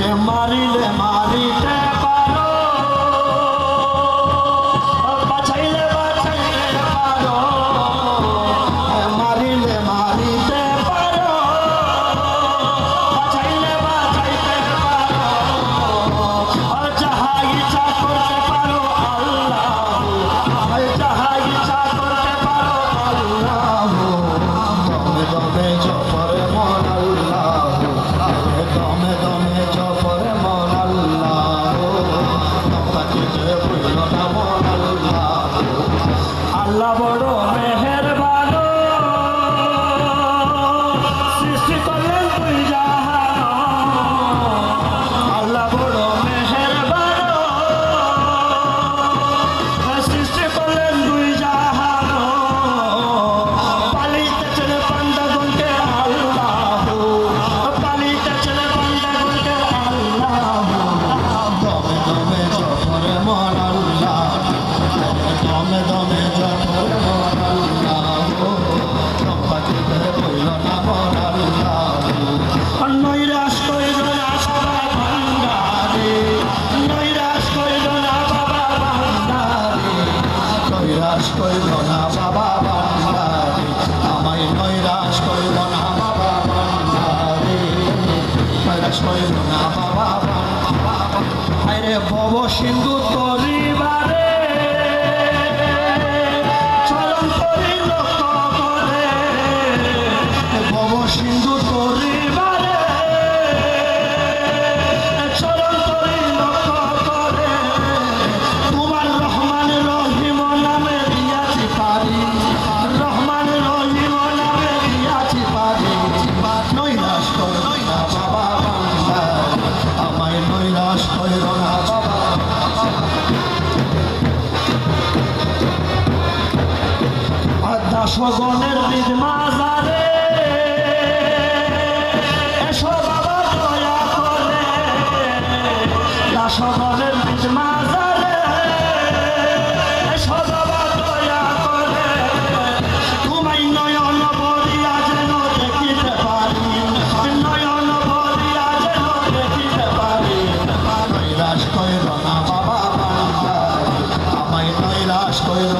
Le mari, mari. কইল না বাবা ভান্ডারে আমায় নৈরাশ সিন্ধু তরিবা। সগনের বীজ মাজারে এসো বাবা, দয়া করে। সগনের বীজ মাজারে এসো বাবা, দয়া করে। তোমায় নয়ন বলিয়া যেন দেখিতে পারি। নয়ন বলিয়া যেন দেখিতে পারি। নৈরাশ কইর না বাবা আমায় নৈরাশ কইর